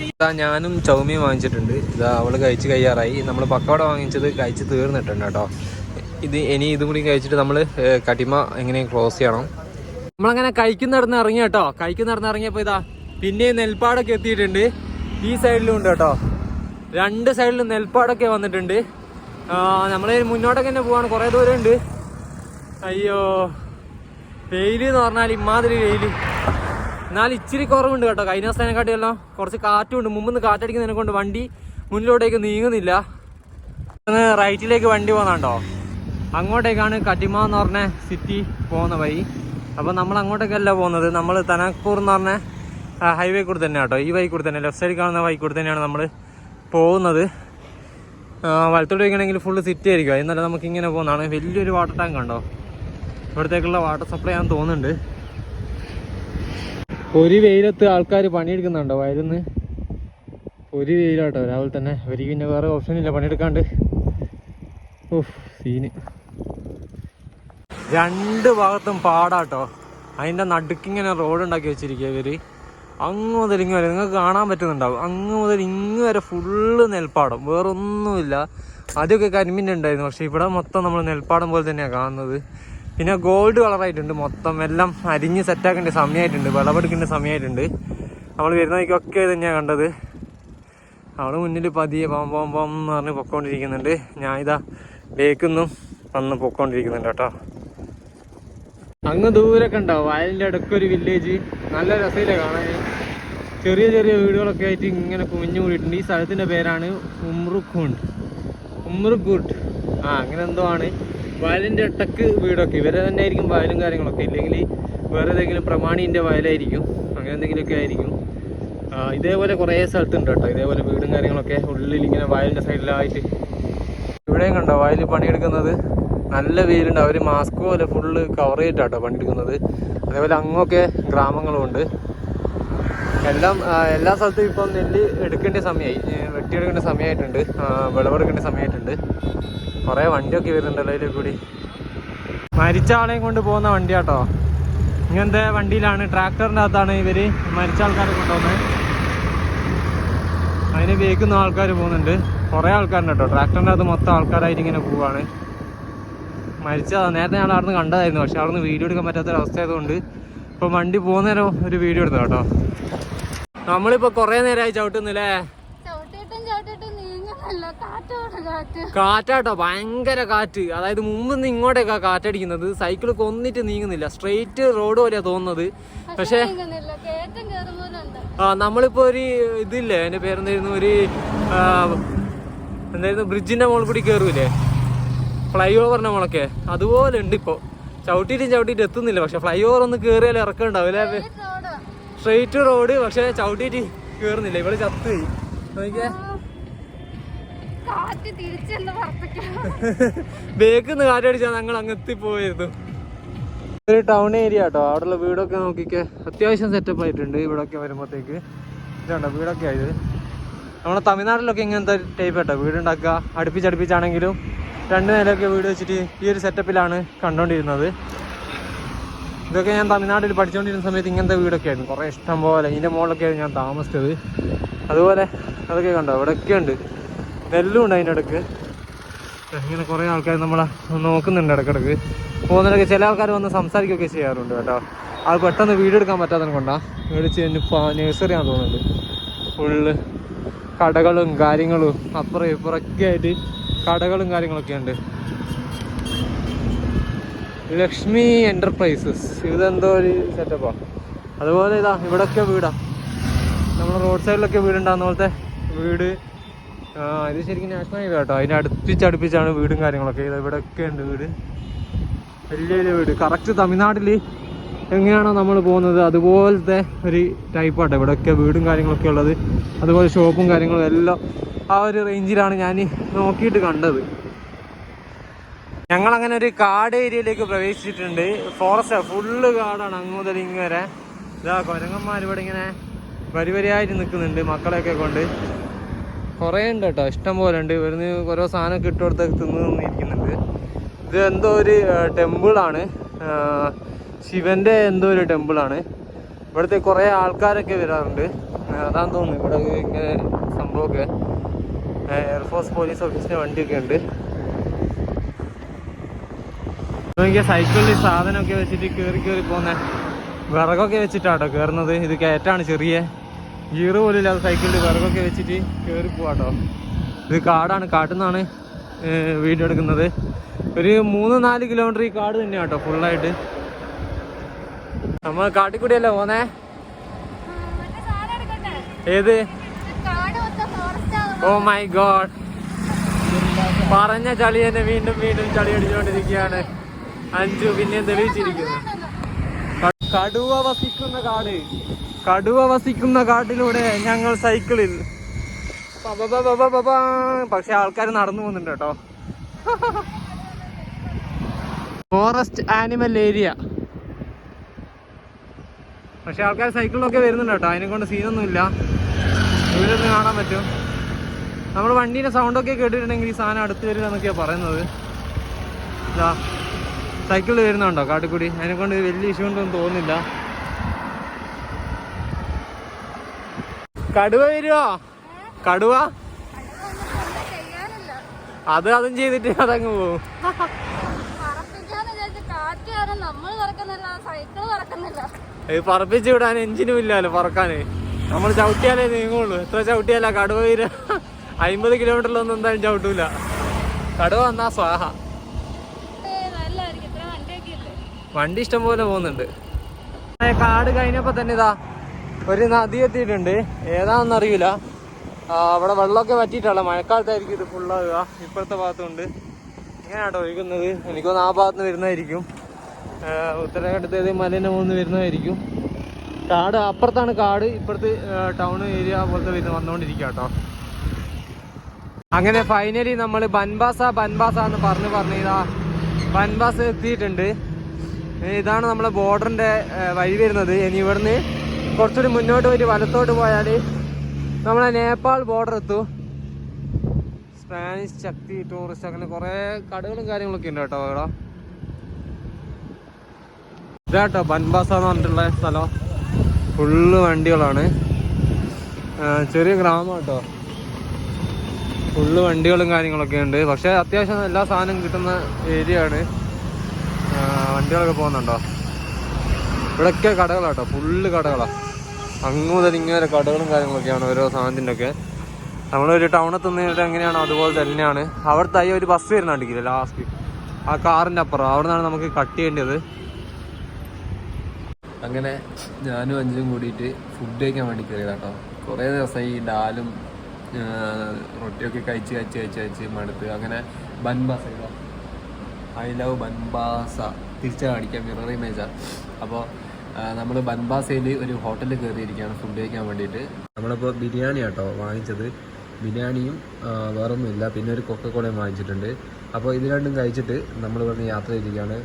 ഇതാ ഞാനും ചൗമീൻ വാങ്ങിച്ചിട്ടുണ്ട്. ഇതാ അവൾ കഴിച്ച് കഴിയാറായി. നമ്മൾ പക്കവട വാങ്ങിച്ചത് കഴിച്ച് തീർന്നിട്ടുണ്ട് കേട്ടോ. ഇത് ഇനി ഇതും കൂടി കഴിച്ചിട്ട് നമ്മൾ കടിമ എങ്ങനെ ക്ലോസ് ചെയ്യണം? നമ്മളങ്ങനെ കഴിക്കുന്നിടന്ന് ഇറങ്ങി കേട്ടോ. കഴിക്കുന്നിടന്ന് ഇറങ്ങിയപ്പോൾ ഇതാ പിന്നെ നെൽപ്പാടൊക്കെ എത്തിയിട്ടുണ്ട്. ഈ സൈഡിലും ഉണ്ട് കേട്ടോ. രണ്ട് സൈഡിലും നെൽപ്പാടൊക്കെ വന്നിട്ടുണ്ട്. നമ്മൾ മുന്നോട്ടൊക്കെ തന്നെ പോവാണ്. കുറേ ദൂരം ഉണ്ട് അയ്യോ വെയിൽ എന്ന് പറഞ്ഞാൽ ഇമാതിരി വെയിൽ. എന്നാൽ ഇച്ചിരി കുറവുണ്ട് കേട്ടോ. കഴിഞ്ഞ ദിവസത്തിനെക്കാട്ടിയെല്ലാം കുറച്ച് കാറ്റുണ്ട്. മുമ്പ് കാറ്റടിക്കുന്നതിനെ കൊണ്ട് വണ്ടി മുന്നിലോട്ടേക്ക് നീങ്ങുന്നില്ല. റൈറ്റിലേക്ക് വണ്ടി പോകുന്നുണ്ടോ അങ്ങോട്ടേക്കാണ് കട്ടിമ എന്ന് പറഞ്ഞ സിറ്റി പോകുന്ന വഴി. അപ്പോൾ നമ്മൾ അങ്ങോട്ടേക്കല്ല പോകുന്നത്. നമ്മൾ തനക്കൂർ എന്ന് പറഞ്ഞ ഹൈവേ കൂടെ തന്നെ കേട്ടോ. ഈ വഴി കൂടെ തന്നെ. ലെഫ്റ്റ് സൈഡിൽ കാണുന്ന വഴി കൂടെ തന്നെയാണ് നമ്മൾ പോകുന്നത്. വലത്തോട്ട് വയ്ക്കണമെങ്കിൽ ഫുള്ള് സിറ്റി ആയിരിക്കും. എന്നാലും നമുക്ക് ഇങ്ങനെ പോകുന്നതാണ്. വലിയൊരു വാട്ടർ ടാങ്ക് കണ്ടോ ഇവിടത്തേക്കുള്ള വാട്ടർ സപ്ലൈ ആണെന്ന് തോന്നുന്നുണ്ട്. ഒരു വെയിലത്ത് ആൾക്കാർ പണിയെടുക്കുന്നുണ്ടോ വയലിന്ന്? ഒരു വെയിലാട്ടോ. രാവിലെ തന്നെ. ഒരു പിന്നെ വേറെ ഓപ്ഷൻ ഇല്ല. പണിയെടുക്കാണ്ട്. Oh scene. രണ്ട് ഭാഗത്തും പാടാട്ടോ. അതിന്റെ നടുക്കിങ്ങനെ റോഡ് ഉണ്ടാക്കി വെച്ചിരിക്കുക ഇവർ. അങ്ങ് മുതൽ ഇങ്ങ് വരെ. നിങ്ങൾക്ക് കാണാൻ പറ്റുന്നുണ്ടാവും. അങ്ങ് മുതൽ ഇങ്ങ് വരെ ഫുള്ള് നെൽപ്പാടം. വേറൊന്നുമില്ല. ആദ്യമൊക്കെ കരിമീൻ ഉണ്ടായിരുന്നു. പക്ഷേ ഇവിടെ മൊത്തം നമ്മൾ നെൽപ്പാടം പോലെ തന്നെയാണ് കാണുന്നത്. പിന്നെ ഗോൾഡ് കളറായിട്ടുണ്ട് മൊത്തം. എല്ലാം അരിഞ്ഞ് സെറ്റാക്കേണ്ട സമയമായിട്ടുണ്ട് വിളവെടുക്കേണ്ട സമയമായിട്ടുണ്ട് നമ്മൾ വരുന്നതൊക്കെ തന്നെയാണ് കണ്ടത്. അവൾ മുന്നിൽ പതിയെ പോം പോം പോം എന്ന് പറഞ്ഞ് പൊക്കോണ്ടിരിക്കുന്നുണ്ട്. ഞാൻ ഇതാ ബേക്കൊന്നും വന്ന് പൊക്കോണ്ടിരിക്കുന്നുണ്ട് കേട്ടോ. അങ്ങ് ദൂരൊക്കെ ഉണ്ടാവും. വയലിന്റെ അടുക്കൊരു വില്ലേജ് നല്ല രസമില്ല കാണാൻ. ചെറിയ ചെറിയ വീടുകളൊക്കെ ആയിട്ട് ഇങ്ങനെ കുമിഞ്ഞു കൂടിയിട്ടുണ്ട് ഈ സ്ഥലത്തിന്റെ പേരാണ് ഉമ്രുഖുണ്ട് ഉമ്രുഖുട്ട് ആ അങ്ങനെ എന്തോ ആണ്. വയലിന്റെ ഇടയ്ക്ക് വീടൊക്കെ. ഇവരെ തന്നെ ആയിരിക്കും വയലും കാര്യങ്ങളൊക്കെ. ഇല്ലെങ്കിൽ വേറെ ഏതെങ്കിലും പ്രമാണീന്റെ വയലായിരിക്കും. അങ്ങനെ എന്തെങ്കിലുമൊക്കെ ആയിരിക്കും. ഇതേപോലെ കുറേ സ്ഥലത്തുണ്ട് കേട്ടോ. ഇതേപോലെ വീടും കാര്യങ്ങളൊക്കെ ഉള്ളിൽ ഇങ്ങനെ വയലിന്റെ സൈഡിലായിട്ട്. ഇവിടെയും കണ്ടോ വയലിൽ പണിയെടുക്കുന്നത്. നല്ല വെയിലുണ്ട്. അവർ മാസ്ക് പോലെ ഫുള്ള് കവർ ചെയ്തിട്ടാട്ടോ പണിയെടുക്കുന്നത്. അതേപോലെ അങ്ങൊക്കെ ഗ്രാമങ്ങളും ഉണ്ട്. എല്ലാം എല്ലാ സ്ഥലത്തും ഇപ്പം നെല്ല് എടുക്കേണ്ട സമയമായി വെട്ടിയെടുക്കേണ്ട സമയമായിട്ടുണ്ട്. വിളവെടുക്കേണ്ട സമയമായിട്ടുണ്ട്. കുറേ വണ്ടിയൊക്കെ വരുന്നുണ്ടല്ലോ അതിൽ കൂടി. മരിച്ച ആളെയും കൊണ്ട് പോകുന്ന വണ്ടിയാട്ടോ. ഇങ്ങനത്തെ വണ്ടിയിലാണ് ട്രാക്ടറിന്റെ അകത്താണ് ഇവർ മരിച്ച ആൾക്കാരെ കൊണ്ടുപോകുന്നത് അതിന് വേക്കുന്ന ആൾക്കാർ പോകുന്നുണ്ട്. കുറേ ആൾക്കാരുണ്ട് കേട്ടോ. ട്രാക്ടറിന്റെ അകത്ത് മൊത്തം ആൾക്കാരായിട്ട് ഇങ്ങനെ പോവാണ്. മരിച്ചതാ. നേരത്തെ ഞാൻ അവിടെ നിന്ന് കണ്ടതായിരുന്നു. പക്ഷെ അവിടെ നിന്ന് വീഡിയോ എടുക്കാൻ പറ്റാത്തൊരവസ്ഥ ആയതുകൊണ്ട് ഇപ്പം വണ്ടി പോകുന്നേരം ഒരു വീഡിയോ എടുത്തു കേട്ടോ നമ്മളിപ്പോൾ കുറേ നേരമായി ചവിട്ടുന്നില്ലേ ചവിട്ടിട്ടും ചവിട്ടിട്ടും നീങ്ങുന്നല്ല കാറ്റോട് കാറ്റ് കാറ്റാട്ടോ ഭയങ്കര കാറ്റ്. അതായത് മുമ്പ് നിന്ന് ഇങ്ങോട്ടേക്കാ കാറ്റടിക്കുന്നത്. സൈക്കിൾ കൊന്നിട്ട് നീങ്ങുന്നില്ല. സ്ട്രെയിറ്റ് റോഡ് പോലെയാ തോന്നുന്നത്. പക്ഷേ ആ നമ്മളിപ്പോ ഒരു ഇതില്ലേ? എന്റെ പേരെന്തായിരുന്നു? ഒരു എന്തായിരുന്നു? ബ്രിഡ്ജിന്റെ മുകളിൽ കൂടി കയറൂലേ ഫ്ലൈ ഓവറിന്റെ മുളക്കെ. അതുപോലെ ഉണ്ട് ഇപ്പോ. ചവിട്ടിയിട്ടും ചവിട്ടിയിട്ട് എത്തുന്നില്ല. പക്ഷെ ഫ്ലൈ ഓവർ ഒന്ന് കയറിയാലും ഇറക്കം ഉണ്ടാവില്ലേ റോഡ് സ്ട്രെയിറ്റ് റോഡ് പക്ഷെ ചവിട്ടിയിട്ട് കയറുന്നില്ല ഇവിടെ ചത്ത്. നോക്കിയേ. കാറ്റ് കാറ്റടിച്ചാൽ ഞങ്ങൾ അങ്ങ് എത്തിപ്പോയിരുന്നു ഒരു ടൗൺ ഏരിയ കേട്ടോ അവിടെയുള്ള വീടൊക്കെ നോക്കിക്കെ. അത്യാവശ്യം സെറ്റപ്പ് ആയിട്ടുണ്ട് ഇവിടൊക്കെ വരുമ്പോഴത്തേക്ക് ഇതുണ്ടോ വീടൊക്കെ ആയത്? നമ്മുടെ തമിഴ്നാട്ടിലൊക്കെ ഇങ്ങനത്തെ ടൈപ്പ് കേട്ടോ വീടുണ്ടാക്കുക അടുപ്പിച്ചടുപ്പിച്ചാണെങ്കിലും രണ്ട് നിലയൊക്കെ വീട് വെച്ചിട്ട് ഈ ഒരു സെറ്റപ്പിലാണ് കണ്ടുകൊണ്ടിരുന്നത് ഇതൊക്കെ ഞാൻ തമിഴ്നാട്ടിൽ പഠിച്ചുകൊണ്ടിരുന്ന സമയത്ത് ഇങ്ങനത്തെ വീടൊക്കെ ആയിരുന്നു. കുറേ ഇഷ്ടം പോലെ. ഇതിന്റെ മുകളിലൊക്കെ ആയിരുന്നു ഞാൻ താമസിച്ചത്. അതുപോലെ അതൊക്കെ കണ്ടോ? ഇവിടെയൊക്കെ ഉണ്ട്. നെല്ലും ഉണ്ട് അതിന്റെ ഇടയ്ക്ക്. ഇങ്ങനെ കുറേ ആൾക്കാർ നമ്മളെ നോക്കുന്നുണ്ട് ഇടയ്ക്കിടയ്ക്ക്. പോകുന്നതിനൊക്കെ ചില ആൾക്കാർ വന്ന് സംസാരിക്കുകയൊക്കെ ചെയ്യാറുണ്ട് കേട്ടോ. ആൾ പെട്ടെന്ന് വീഡിയോ എടുക്കാൻ പറ്റാത്തതിനെ കൊണ്ടാ. മേടിച്ച് നേഴ്സറി ആണെന്ന് തോന്നുന്നുണ്ട്. ഫുള്ള് കടകളും കാര്യങ്ങളും അപ്പുറം ഇപ്പുറമൊക്കെ ആയിട്ട് കടകളും കാര്യങ്ങളൊക്കെ ഉണ്ട്. ലക്ഷ്മി എന്റർപ്രൈസസ് ഇതെന്തോ ഒരു സെറ്റപ്പാ. അതുപോലെ ഇതാ ഇവിടൊക്കെ വീടാ. നമ്മുടെ റോഡ് സൈഡിലൊക്കെ വീടുണ്ടാകുന്ന പോലത്തെ വീട്. ആ ഇത് ശരിക്കും നാഷണൽ ഹൈവേ കേട്ടോ അതിന് അടുപ്പിച്ചടുപ്പിച്ചാണ് വീടും കാര്യങ്ങളൊക്കെ ഇത് ഇവിടെയൊക്കെ ഉണ്ട് വീട്. വലിയ വലിയ വീട്. കറക്റ്റ് തമിഴ്നാട്ടിൽ എങ്ങനെയാണോ നമ്മൾ പോകുന്നത് അതുപോലത്തെ ഒരു ടൈപ്പാട്ടോ ഇവിടെയൊക്കെ വീടും കാര്യങ്ങളൊക്കെ ഉള്ളത്. അതുപോലെ ഷോപ്പും കാര്യങ്ങളും എല്ലാം ആ ഒരു റേഞ്ചിലാണ് ഞാൻ നോക്കിയിട്ട് കണ്ടത്. ഞങ്ങൾ അങ്ങനെ ഒരു കാട് ഏരിയയിലേക്ക് പ്രവേശിച്ചിട്ടുണ്ട്. ഫോറസ്റ്റ് ഫുള്ള് കാടാണ് അങ്ങ് മുതൽ ഇങ്ങനെ ഇതാ കൊരങ്ങന്മാർ ഇവിടെ ഇങ്ങനെ വരിവരിയായിട്ട് നിൽക്കുന്നുണ്ട് മക്കളെയൊക്കെ കൊണ്ട്. കുറേ ഉണ്ട് കേട്ടോ. ഇഷ്ടം പോലെ ഉണ്ട്. ഇവിടുന്ന് ഓരോ സാധനമൊക്കെ ഇട്ട് കൊടുത്തൊക്കെ തിന്ന് തിന്നിരിക്കുന്നുണ്ട് ഇത് എന്തോ ഒരു ടെമ്പിളാണ്. ശിവന്റെ എന്തോ ഒരു ടെമ്പിളാണ്. ഇവിടുത്തെ കുറേ ആൾക്കാരൊക്കെ വരാറുണ്ട്. അതാന്ന് തോന്നുന്നു ഇവിടെ ഇങ്ങനെ സംഭവമൊക്കെ. എയർഫോഴ്സ് പോലീസ് ഓഫീസിന്റെ വണ്ടിയൊക്കെ ഉണ്ട്. നോക്കിയ സൈക്കിളിൽ സാധനമൊക്കെ വെച്ചിട്ട് കയറി കയറി പോകുന്ന വിറകൊക്കെ വെച്ചിട്ടാട്ടോ കയറുന്നത് ഇത് കയറ്റാണ് ചെറിയ. ഗീറ് പോലും ഇല്ലാതെ സൈക്കിളിൽ വിറകൊക്കെ വെച്ചിട്ട് കയറി പോവാട്ടോ ഇത് കാടാണ് കാട്ടിൽ നിന്നാണ് വീഡിയോ എടുക്കുന്നത്. ഒരു മൂന്ന് നാല് കിലോമീറ്റർ ഈ കാട് തന്നെയാണ് കേട്ടോ ഫുള്ളായിട്ട് നമ്മൾ കാട്ടിൽ കൂടിയല്ലേ പോന്നേ? ഏത്? Oh my god. പറഞ്ഞ ചളി തന്നെ വീണ്ടും വീണ്ടും ചളി അടിച്ചുകൊണ്ടിരിക്കുകയാണ് അഞ്ചു പിന്നെയും തെളിയിച്ചിരിക്കുന്നു. കടുവ വസിക്കുന്ന കാട്. കടുവ വസിക്കുന്ന കാട്ടിലൂടെ ഞങ്ങൾ സൈക്കിളിൽ. പക്ഷെ ആൾക്കാർ നടന്നു പോകുന്നുണ്ട് കേട്ടോ. ഫോറസ്റ്റ് ആനിമൽ ഏരിയ പക്ഷെ ആൾക്കാർ സൈക്കിളിലൊക്കെ വരുന്നുണ്ട് കേട്ടോ. അതിനെ കൊണ്ട് സീനൊന്നുമില്ല. ഇവരൊന്നും കാണാൻ പറ്റും. നമ്മൾ വണ്ടീന്റെ സൗണ്ടൊക്കെ കേട്ടിട്ടുണ്ടെങ്കിൽ ഈ സാധനം അടുത്ത് വരിക എന്നൊക്കെയാണ് പറയുന്നത്. സൈക്കിളിൽ വരുന്നുണ്ടോ കാട്ടിക്കൂടി? അതിനെ കൊണ്ട് വലിയ ഇഷ്യൂ ഉണ്ടെന്ന് തോന്നുന്നില്ല. കടുവ വരുവോ? കടുവ? അത് അതും ചെയ്തിട്ട് അതങ്ങ് പോവും. ഇത് പറപ്പിച്ച് വിടാൻ എഞ്ചിനും ഇല്ലല്ലോ പറക്കാന്. നമ്മൾ ചവിട്ടിയാലേ നീങ്ങുള്ളൂ. എത്ര ചവിട്ടിയാലാ കടുവ വര അമ്പത് കിലോമീറ്ററിലൊന്നും എന്തായാലും ചവിട്ടൂല. കടുവ വന്നാ സ്വാഹ. വണ്ടി ഇഷ്ടം പോലെ പോകുന്നുണ്ട്. കാട് കഴിഞ്ഞപ്പോ തന്നെ ഇതാ ഒരു നദി എത്തിയിട്ടുണ്ട്. ഏതാണെന്ന് അറിയില്ല. അവിടെ വെള്ളമൊക്കെ വറ്റിയിട്ടുള്ള മഴക്കാലത്തായിരിക്കും ഇത് ഫുള്ളാവുക ഇപ്പോഴത്തെ ഭാഗത്തുണ്ട്. ഇങ്ങനെയാട്ടോ ഒഴുകുന്നത്. എനിക്കൊന്ന് ആ ഭാഗത്ത് നിന്ന് വരുന്നതായിരിക്കും ഉത്തരഘട്ടത്തേത് മലേന്റെ മുകളിൽ വരുന്നതായിരിക്കും. കാട് അപ്പുറത്താണ് കാട്. ഇപ്പുറത്ത് ടൗൺ ഏരിയ പോലത്തെ വരുന്ന വന്നുകൊണ്ടിരിക്കുക കേട്ടോ അങ്ങനെ ഫൈനലി നമ്മൾ ബൻബാസ ബൻബാസ എന്ന് പറഞ്ഞ് പറഞ്ഞ് ഇതാ ബൻബാസ് എത്തിയിട്ടുണ്ട്. ഇതാണ് നമ്മളെ ബോർഡറിന്റെ വഴി വരുന്നത്. ഇനി ഇവിടുന്ന് കുറച്ചുകൂടി മുന്നോട്ട് പോയിട്ട് വലത്തോട്ട് പോയാൽ നമ്മളെ നേപ്പാൾ ബോർഡർ എത്തു. സ്പാനിഷ് ശക്തി ടൂറിസ്റ്റ് അങ്ങനെ കുറേ കടകളും കാര്യങ്ങളൊക്കെ ഉണ്ട് കേട്ടോ ഇവിടെ. ഇതാട്ടോ ബൻബാസ എന്ന് പറഞ്ഞിട്ടുള്ള സ്ഥലം. ഫുള്ള് വണ്ടികളാണ്. ചെറിയ ഗ്രാമം കേട്ടോ. ഫുള്ള് വണ്ടികളും കാര്യങ്ങളൊക്കെ ഉണ്ട്. പക്ഷേ അത്യാവശ്യം എല്ലാ സാധനവും കിട്ടുന്ന ഏരിയ ആണ്. വണ്ടികളൊക്കെ പോകുന്നുണ്ടോ? ഇവിടെയൊക്കെ കടകളാട്ടോ. ഫുള്ള് കടകളാ. അങ്ങ് മുതൽ ഇങ്ങനെ കടകളും കാര്യങ്ങളൊക്കെയാണ് ഓരോ സാധനത്തിന്റെ ഒക്കെ നമ്മളൊരു ടൗണിൽ തിന്നിട്ട് എങ്ങനെയാണോ അതുപോലെ തന്നെയാണ്. അവിടുത്തെ ഒരു ബസ് വരുന്ന ലാസ്റ്റ് ആ കാറിന്റെ അപ്പുറം. അവിടെ നിന്നാണ് നമുക്ക് കട്ട് ചെയ്യേണ്ടത്. അങ്ങനെ ഞാനും അഞ്ചും കൂടിയിട്ട് ഫുഡ് കഴിക്കാൻ വേണ്ടി കയറിയതാട്ടോ കുറേ ദിവസമായി ഈ ഡാലും റൊട്ടിയൊക്കെ കഴിച്ച് കഴിച്ച് കഴിച്ച് കഴിച്ച് മടുത്ത്. അങ്ങനെ ബൻബാസ ഐ ലവ് ബൻബാസ. തിരിച്ച് കാണിക്കാം മിറർ ഇമേജാണ് അപ്പോൾ നമ്മൾ ബൻബാസയിൽ ഒരു ഹോട്ടലിൽ കയറിയിരിക്കുകയാണ് ഫുഡ് കഴിക്കാൻ വേണ്ടിയിട്ട്. നമ്മളിപ്പോൾ ബിരിയാണി ആട്ടോ വാങ്ങിച്ചത്. ബിരിയാണിയും വേറൊന്നുമില്ല. പിന്നെ ഒരു കൊക്കക്കോളയും വാങ്ങിച്ചിട്ടുണ്ട്. അപ്പോൾ ഇത് രണ്ടും കഴിച്ചിട്ട് നമ്മൾ പറഞ്ഞ് യാത്ര ചെയ്തിരിക്കുകയാണ്.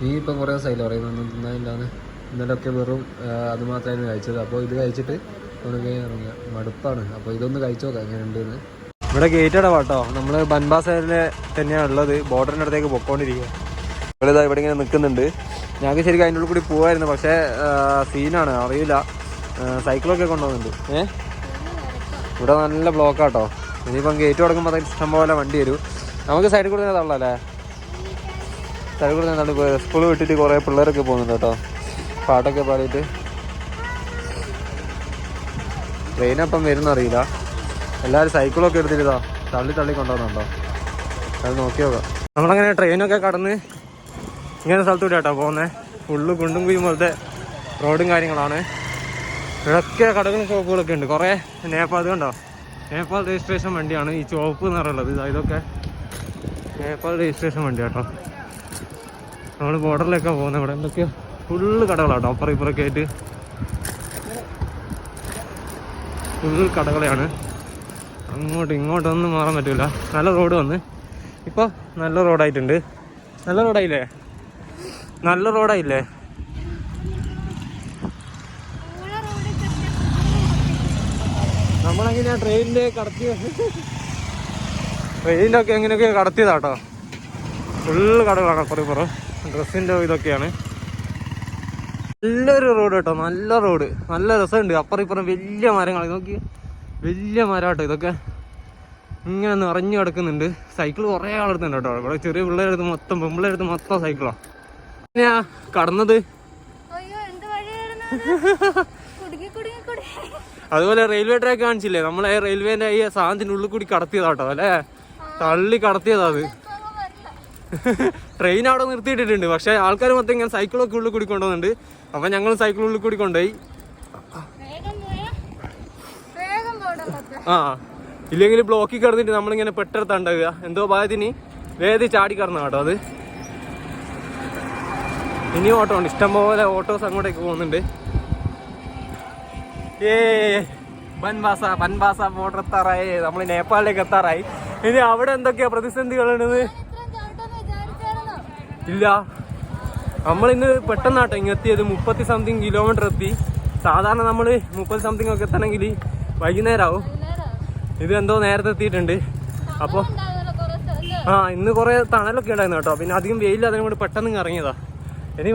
നീ ഇപ്പം കുറേ ദിവസമായില്ല പറയുന്നത്? തിന്നാനില്ലാന്ന്. ഇന്നലൊക്കെ വെറും അതുമാത്രമായിരുന്നു അത് മാത്രമായിരുന്നു കഴിച്ചത്. അപ്പോൾ ഇത് കഴിച്ചിട്ട് നമുക്ക് ഇറങ്ങുക മടുപ്പാണ്. അപ്പോൾ ഇതൊന്ന് കഴിച്ചു നോക്കാം എങ്ങനെയുണ്ടെന്ന് ഇവിടെ ഗേറ്റ് അടവാ കേട്ടോ നമ്മൾ ബൻബാസയിലെ തന്നെയാണ് ഉള്ളത് ബോർഡറിന്റെ അടുത്തേക്ക് പൊക്കോണ്ടിരിക്കുക ഇവിടെ ഇങ്ങനെ നിൽക്കുന്നുണ്ട് ഞങ്ങൾക്ക് ശരിക്കും അതിന്റെ ഉള്ളിൽ കൂടി പോവായിരുന്നു പക്ഷേ സീനാണ് അറിയില്ല. സൈക്കിളൊക്കെ കൊണ്ടുപോകുന്നുണ്ട് ഏ? ഇവിടെ നല്ല ബ്ലോക്കാട്ടോ. ഇനിയിപ്പം ഗേറ്റ് തുടങ്ങുമ്പോൾ അത് ഇഷ്ടംപോലെ വണ്ടി വരും. നമുക്ക് സൈഡിൽ കൂടെ തന്നെ തള്ളല്ലേ? സൈഡിൽ കൂടെ തന്നെ തള്ളി സ്കൂൾ വിട്ടിട്ട് കുറേ പിള്ളേരൊക്കെ പോകുന്നുണ്ട് കേട്ടോ. പാട്ടൊക്കെ പാടിയിട്ട്. ട്രെയിനപ്പം വരുന്ന അറിയില്ല. എല്ലാവരും സൈക്കിളൊക്കെ എടുത്തിട്ടാ തള്ളി തള്ളി കൊണ്ടുവന്നുണ്ടോ? അത് നോക്കാം നമ്മളങ്ങനെ ട്രെയിനൊക്കെ കടന്ന് ഇങ്ങനെ സ്ഥലത്തൂടെ കേട്ടോ പോകുന്നത് ഫുള്ള് കുണ്ടും കുയും പോലത്തെ റോഡും കാര്യങ്ങളാണ്. ഇവിടെയൊക്കെ കടകളും ഷോപ്പുകളൊക്കെ ഉണ്ട്. കുറേ നേപ്പാൾ കണ്ടോ? നേപ്പാൾ രജിസ്ട്രേഷൻ വണ്ടിയാണ് ഈ ചുവപ്പ് ഇതാ ഇതൊക്കെ നേപ്പാൾ രജിസ്ട്രേഷൻ വണ്ടി കേട്ടോ നമ്മൾ ബോർഡറിലൊക്കെ പോകുന്നത് ഇവിടെ. എന്തൊക്കെയോ ഫുള്ള് കടകളാട്ടോ. അപ്പുറം ഇപ്പുറമൊക്കെ ആയിട്ട് ഫുൾ കടകളെയാണ്. അങ്ങോട്ട് ഇങ്ങോട്ടൊന്നും മാറാൻ പറ്റില്ല നല്ല റോഡ് വന്ന്. ഇപ്പൊ നല്ല റോഡായിട്ടുണ്ട്. നല്ല റോഡായില്ലേ? നല്ല റോഡായില്ലേ? നമ്മളെങ്ങനെയാ ട്രെയിനിന്റെ കടത്തി ട്രെയിനിന്റെ ഒക്കെ എങ്ങനെയൊക്കെ കടത്തിയതാട്ടോ. ഫുള്ള് കടകളാണ് അപ്പുറം ഇപ്പുറം. ഡ്രസ്സിന്റെ ഇതൊക്കെയാണ്. നല്ലൊരു റോഡ് കേട്ടോ നല്ല റോഡ്. നല്ല രസമുണ്ട്. അപ്പുറം ഇപ്പുറം വലിയ മരങ്ങൾ. നോക്കി വലിയ മരം കേട്ടോ ഇതൊക്കെ. ഇങ്ങനെ നിറഞ്ഞു കിടക്കുന്നുണ്ട്. സൈക്കിൾ കുറേ ആളെടുത്തുണ്ട് കേട്ടോ. ഇവിടെ ചെറിയ പിള്ളേരെടുത്ത് മൊത്തം പെമ്പിള്ളേരെടുത്ത് മൊത്തം സൈക്കിളാണ് എങ്ങനെയാ കടന്നത്? അതുപോലെ റെയിൽവേ ട്രാക്ക് കാണിച്ചില്ലേ? നമ്മളെ റെയിൽവേന്റെ ഈ സാധനത്തിന്റെ ഉള്ളിൽ കൂടി കടത്തിയതാട്ടോ അല്ലേ? തള്ളി കടത്തിയതാ അത്. ട്രെയിൻ അവിടെ നിർത്തിയിട്ടിട്ടുണ്ട്. പക്ഷെ ആൾക്കാർ മൊത്തം ഇങ്ങനെ സൈക്കിളൊക്കെ ഉള്ളിൽ കൂടി കൊണ്ടുവന്നുണ്ട് അപ്പൊ ഞങ്ങൾ സൈക്കിൾ ഉള്ളിൽ കൂടി കൊണ്ടുപോയി. ആ. ഇല്ലെങ്കിൽ ബ്ലോക്കിൽ കിടന്നിട്ട് നമ്മളിങ്ങനെ പെട്ടെടുത്താണ്ടാവുക എന്തോ ഭാഗത്തിന് വേദി ചാടി കടന്ന കേട്ടോ അത്. ഇനി ഓട്ടോ ഉണ്ട്. ഇഷ്ടംപോലെ ഓട്ടോസ് അങ്ങോട്ടേക്ക് പോകുന്നുണ്ട്. ഏ ബൻവാസ ബൻവാസ ബോർഡർ എത്താറായി. നമ്മൾ നേപ്പാളിലേക്ക് എത്താറായി. ഇനി അവിടെ എന്തൊക്കെയാ വിചാരിച്ചായിരുന്നോ ഇല്ല. നമ്മൾ ഇന്ന് പെട്ടെന്നാട്ടോ ഇങ്ങ് എത്തിയത്. മുപ്പത്തി സംതിങ് കിലോമീറ്റർ എത്തി. സാധാരണ നമ്മൾ മുപ്പത് സംതിങ് ഒക്കെ എത്തണമെങ്കിൽ വൈകുന്നേരം ആവും ഇത് എന്തോ നേരത്തെ എത്തിയിട്ടുണ്ട്. അപ്പോൾ ആ ഇന്ന് കുറേ തണലൊക്കെ ഉണ്ടായിരുന്നു കേട്ടോ. പിന്നെ അധികം വെയിലില്ല അതിനും കൂടി പെട്ടെന്ന് ഇങ്ങ് ഇറങ്ങിയതാ. ഇനി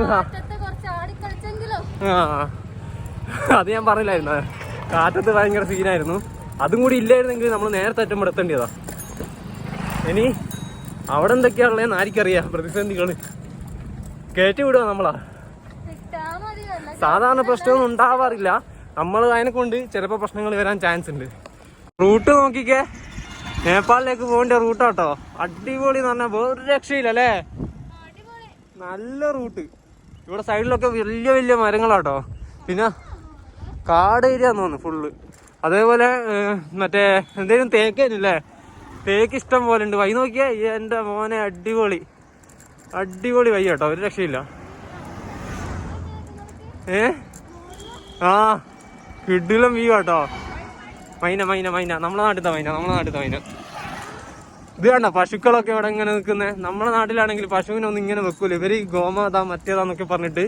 ആ, അത് ഞാൻ പറഞ്ഞില്ലായിരുന്നു? കാറ്റത്ത് ഭയങ്കര സീനായിരുന്നു അതും കൂടി ഇല്ലായിരുന്നെങ്കിൽ നമ്മൾ നേരത്തെ അറ്റം എടുത്തേണ്ടിയതാ ഇനി അവിടെ എന്തൊക്കെയാണുള്ളതെന്ന് ആർക്കറിയാം പ്രതിസന്ധികൾ. കയറ്റി വിടുക നമ്മളാ? സാധാരണ പ്രശ്നമൊന്നും ഉണ്ടാവാറില്ല. നമ്മൾ അതിനെ കൊണ്ട് ചിലപ്പോൾ പ്രശ്നങ്ങൾ വരാൻ ചാൻസ് ഉണ്ട്. റൂട്ട് നോക്കിക്കേ. നേപ്പാളിലേക്ക് പോകേണ്ട റൂട്ടാട്ടോ. അടിപൊളി എന്ന് പറഞ്ഞാൽ വേറൊരു രക്ഷയില്ല അല്ലേ അടിപൊളി നല്ല റൂട്ട്. ഇവിടെ സൈഡിലൊക്കെ വലിയ വലിയ മരങ്ങളാട്ടോ. പിന്നെ കാട് ഏരിയ തോന്നുന്നു ഫുള്ള് അതേപോലെ മറ്റേ എന്തേലും തേക്കേനില്ലേ തേക്ക് ഇഷ്ടം പോലെ ഉണ്ട്. വൈ നോക്കിയേ എന്റെ മോനെ അടിപൊളി. അടിപൊളി വൈ കേട്ടോ ഒരു രക്ഷയില്ല. ഏ? ആ കിഡിലും വ്യൂ കേട്ടോ മൈന മൈന മൈന. നമ്മളെ നാട്ടിലത്തെ മൈന നമ്മളെ നാട്ടിലത്തെ മൈന. ഇത് വേണ്ട പശുക്കളൊക്കെ ഇവിടെ ഇങ്ങനെ നിൽക്കുന്നത് നമ്മുടെ നാട്ടിലാണെങ്കിൽ പശുവിനൊന്നും ഇങ്ങനെ വെക്കൂല. ഇവർ ഗോമാതാ മറ്റേതാന്നൊക്കെ പറഞ്ഞിട്ട്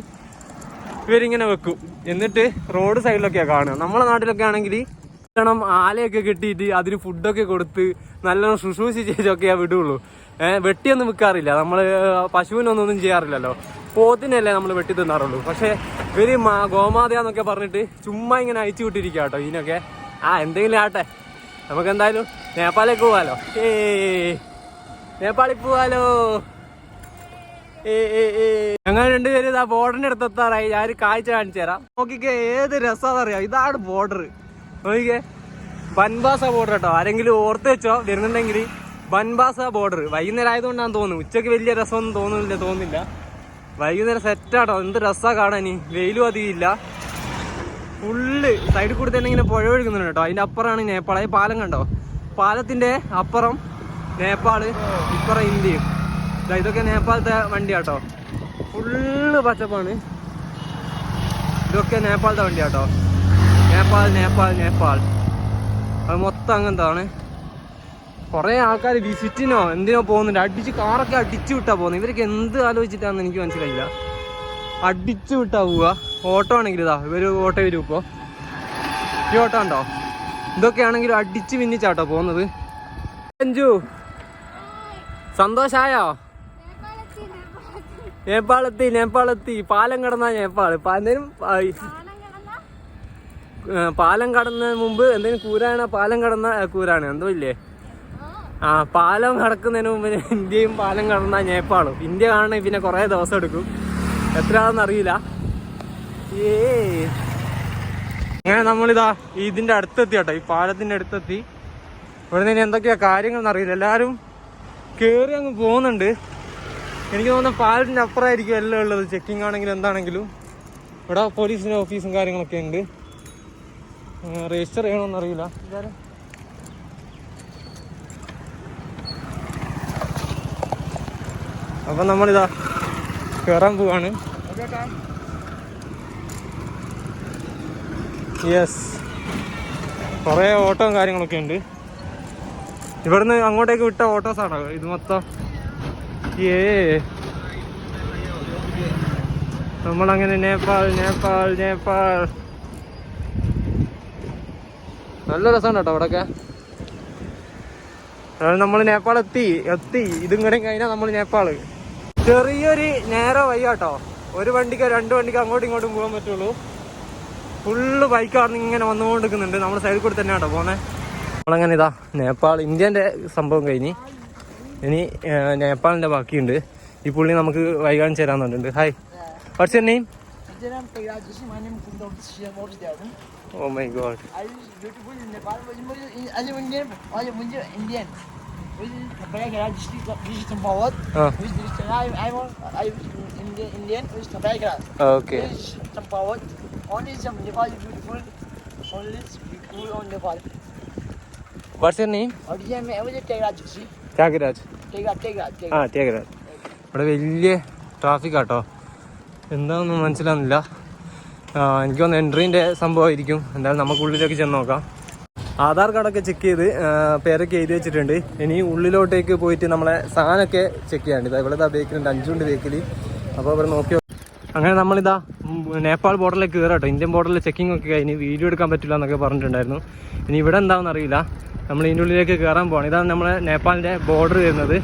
ഇവരിങ്ങനെ വെക്കും. എന്നിട്ട് റോഡ് സൈഡിലൊക്കെയാണ് കാണുക. നമ്മളെ നാട്ടിലൊക്കെ ആണെങ്കിൽ ണം ആലയൊക്കെ കെട്ടിയിട്ട് അതിന് ഫുഡൊക്കെ കൊടുത്ത് നല്ലോണം ശുശ്രൂഷ ചെയ്തൊക്കെയാ വിടുള്ളൂ. ഏഹ് വെട്ടിയൊന്നും വിൽക്കാറില്ല നമ്മൾ പശുവിനൊന്നും ചെയ്യാറില്ലല്ലോ. പോത്തിനല്ലേ നമ്മൾ വെട്ടി തിന്നാറുള്ളൂ. പക്ഷെ ഇവർ ഗോമാതയാന്നൊക്കെ പറഞ്ഞിട്ട് ചുമ്മാ ഇങ്ങനെ അയച്ചു വിട്ടിരിക്കുക കേട്ടോ ഇതിനൊക്കെ ആ എന്തെങ്കിലും ആട്ടെ. നമുക്ക് എന്തായാലും നേപ്പാളിലേക്ക് പോവാലോ. ഏ നേപ്പാളിൽ പോവാലോ. ഞങ്ങൾ രണ്ടുപേരും ഇതാ ബോർഡറിന്റെ അടുത്ത് എത്താറായി. ഞാൻ കാഴ്ച കാണിച്ചു തരാം. നോക്കിക്കേ ഏത് രസാന്നറിയാം ഇതാണ് ബോർഡർ. നോക്കിക്കേ ബൻബാസ ബോർഡർ കേട്ടോ. ആരെങ്കിലും ഓർത്ത് വെച്ചോ വരുന്നുണ്ടെങ്കിൽ ബൻബാസ ബോർഡർ. വൈകുന്നേരം ആയതുകൊണ്ടാന്ന് തോന്നുന്നു. ഉച്ചയ്ക്ക് വലിയ രസമൊന്നും തോന്നുന്നില്ല തോന്നുന്നില്ല. വൈകുന്നേരം സെറ്റാട്ടോ എന്ത് രസാ കാണാൻ. വെയിലും അധികം ഇല്ല. ഫുള്ള് സൈഡിൽ കൂടി തന്നെ ഇങ്ങനെ പുഴ ഒഴുകുന്നുണ്ട് കേട്ടോ. അതിന്റെ അപ്പുറമാണ് നേപ്പാൾ. ഈ പാലം കണ്ടോ? പാലത്തിന്റെ അപ്പുറം നേപ്പാൾ ഇപ്പുറം ഇന്ത്യയും. ഇതൊക്കെ നേപ്പാളത്തെ വണ്ടിയാട്ടോ. ഫുള്ള് പച്ചപ്പാണ്. ഇതൊക്കെ നേപ്പാളത്തെ വണ്ടിയാട്ടോ. നേപ്പാൾ നേപ്പാൾ നേപ്പാൾ. അത് മൊത്തം അങ്ങനത്താണ് കുറേ ആൾക്കാർ വിസിറ്റിനോ എന്തിനോ പോകുന്നുണ്ട്. അടിച്ച് കാറൊക്കെ അടിച്ചു വിട്ടാ പോകുന്നത്. ഇവരൊക്കെ എന്ത് ആലോചിച്ചിട്ടാന്ന് എനിക്ക് മനസ്സിലായില്ല. അടിച്ചു വിട്ടാ പോവുക ഓട്ടോ ആണെങ്കിൽ ഇതാ ഇവർ ഓട്ടോ വരും ഇപ്പോ. ഈ ഓട്ടോ ഉണ്ടോ ഇതൊക്കെ ആണെങ്കിലും അടിച്ച് മിന്നിച്ചാട്ടോ പോകുന്നത്. അഞ്ചു സന്തോഷായോ? നേപ്പാളെത്തി നേപ്പാളെത്തി. പാലം കടന്ന നേപ്പാൾ. എന്തേലും പാലം കടന്ന മുമ്പ് എന്തെങ്കിലും കൂരാണ് പാലം കടന്ന കൂരാണ്. എന്തോ ഇല്ലേ? ആ പാലം കടക്കുന്നതിന് മുമ്പ് ഇന്ത്യയും പാലം കടന്ന നേപ്പാളും. ഇന്ത്യ കാണണേ പിന്നെ കുറേ ദിവസം എടുക്കും. എത്രയാണെന്ന് അറിയില്ല. അങ്ങനെ നമ്മളിതാ ഇതിന്റെ അടുത്തെത്തി കേട്ടോ ഈ പാലത്തിന്റെ അടുത്തെത്തി. ഇവിടെ നിന്ന് എന്തൊക്കെയാ കാര്യങ്ങൾ അറിയില്ല. എല്ലാരും കേറി അങ്ങ് പോകുന്നുണ്ട്. എനിക്ക് തോന്നുന്നു പാലത്തിന്റെ അപ്പുറമായിരിക്കും എല്ലാം ഉള്ളത്. ചെക്കിംഗ് ആണെങ്കിലും എന്താണെങ്കിലും. ഇവിടെ പോലീസിന്റെ ഓഫീസും കാര്യങ്ങളൊക്കെ ഉണ്ട്. രജിസ്റ്റർ ചെയ്യണമെന്ന് അറിയില്ല? അപ്പൊ നമ്മളിതാ കേറാൻ പോവാണ്. യെസ് കുറേ ഓട്ടവും കാര്യങ്ങളൊക്കെ ഉണ്ട്. ഇവിടുന്ന് അങ്ങോട്ടേക്ക് വിട്ട ഓട്ടോസ് ആണോ ഇത് മൊത്തം. ഏ. നമ്മളങ്ങനെ നേപ്പാൾ നേപ്പാൾ നേപ്പാൾ. നല്ല രസമാണ് കേട്ടോ അവിടെയൊക്കെ നമ്മൾ നേപ്പാൾ എത്തി എത്തി. ഇതും കൂടെ കഴിഞ്ഞാൽ നമ്മൾ നേപ്പാൾ. ചെറിയൊരു നേരെ വയ്യാട്ടോ. ഒരു വണ്ടിക്കോ രണ്ട് വണ്ടിക്കോ അങ്ങോട്ടും ഇങ്ങോട്ടും പോകാൻ പറ്റുള്ളൂ. ഫുള്ള് ബൈക്കാണ് ഇങ്ങനെ വന്നുകൊണ്ടിരിക്കുന്നുണ്ട്. നമ്മുടെ സൈഡിൽ കൂടി തന്നെയാണോ പോണേ. നമ്മളങ്ങനെ ഇതാ നേപ്പാൾ ഇന്ത്യന്റെ സംഭവം കഴിഞ്ഞു ഇനി നേപ്പാളിന്റെ ബാക്കിയുണ്ട്. ഈ പുള്ളി നമുക്ക് വൈകാണിച്ച് തരാമെന്നുണ്ട് ഹായ് പഠിച്ച എന്നെയും okay Only some Nepal is beautiful. Only is beautiful on Nepal. What's your name Original me I was a Tegraj. Thyagaraj Tegraj, Tegraj, ആ Tegraj. ത്യാഗരാജ് ഇവിടെ വലിയ ട്രാഫിക് ആട്ടോ. എന്താണെന്ന് മനസ്സിലാവുന്നില്ല. എനിക്ക് തോന്നുന്നു എൻട്രീന്റെ സംഭവമായിരിക്കും. എന്തായാലും നമുക്ക് ഉള്ളിലേക്ക് ചെന്ന് നോക്കാം. ആധാർ കാർഡൊക്കെ ചെക്ക് ചെയ്ത് പേരൊക്കെ എഴുതി വെച്ചിട്ടുണ്ട്. ഇനി ഉള്ളിലോട്ടേക്ക് പോയിട്ട് നമ്മളെ സാധനമൊക്കെ ചെക്ക് ചെയ്യാണ്ട് ഇതാ ഇവിടെ ബേക്കിലുണ്ട് അഞ്ചുണ്ട് ബേക്കിൽ അപ്പോൾ ഇവിടെ നോക്കി അങ്ങനെ നമ്മളിതാ നേപ്പാൾ ബോർഡറിലേക്ക് കയറാം കേട്ടോ ഇന്ത്യൻ ബോർഡറിൽ ചെക്കിംഗ് ഒക്കെ കഴിഞ്ഞ് വീഡിയോ എടുക്കാൻ പറ്റില്ല എന്നൊക്കെ പറഞ്ഞിട്ടുണ്ടായിരുന്നു. ഇനി ഇവിടെ എന്താണെന്ന് അറിയില്ല. നമ്മൾ ഇതിന്റെ ഉള്ളിലേക്ക് കയറാൻ പോകണം ഇതാണ് നമ്മളെ നേപ്പാളിന്റെ ബോർഡർ വരുന്നത്.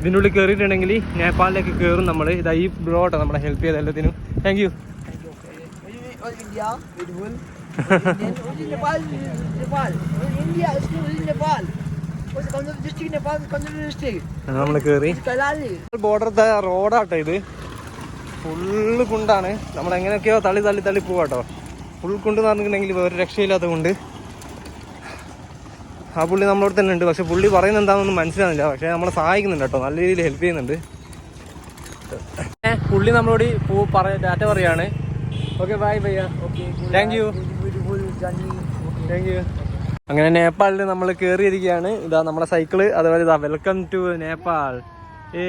ഇതിന്റെ ഉള്ളിൽ കയറിയിട്ടുണ്ടെങ്കിൽ നേപ്പാളിലേക്ക് കയറും നമ്മൾ. ഇതാ ഈ ബ്രോട്ടോ നമ്മളെ ഹെൽപ്പ് ചെയ്ത എല്ലാത്തിനും. Thank you. നമ്മൾ കയറി. ബോർഡറത്തെ റോഡാട്ടോ ഇത്. ഫുള്ള് കുണ്ടാണ്. നമ്മൾ എങ്ങനെയൊക്കെയോ തള്ളി തള്ളി തള്ളി പോവാട്ടോ. ഫുൾ കുണ്ട് നടന്നിട്ടുണ്ടെങ്കിൽ വേറെ രക്ഷയില്ലാത്ത കൊണ്ട്. ആ പുള്ളി നമ്മളോട് തന്നെ ഉണ്ട്. പക്ഷെ പുള്ളി പറയുന്നത് എന്താണെന്നൊന്നും മനസ്സിലാവുന്നില്ല. പക്ഷെ നമ്മളെ സഹായിക്കുന്നുണ്ട് കേട്ടോ. നല്ല രീതിയിൽ ഹെൽപ്പ് ചെയ്യുന്നുണ്ട്. പുള്ളി നമ്മളോട് പൂ പറയ ഡാറ്റ പറയാണ്. Okay bye Okay, thank you. Thank you അങ്ങനെ നേപ്പാളിൽ നമ്മൾ കയറിയിരിക്കുകയാണ് ഇതാ നമ്മുടെ സൈക്കിൾ അതുപോലെ ഇതാ വെൽക്കം ടു നേപ്പാൾ. ഏ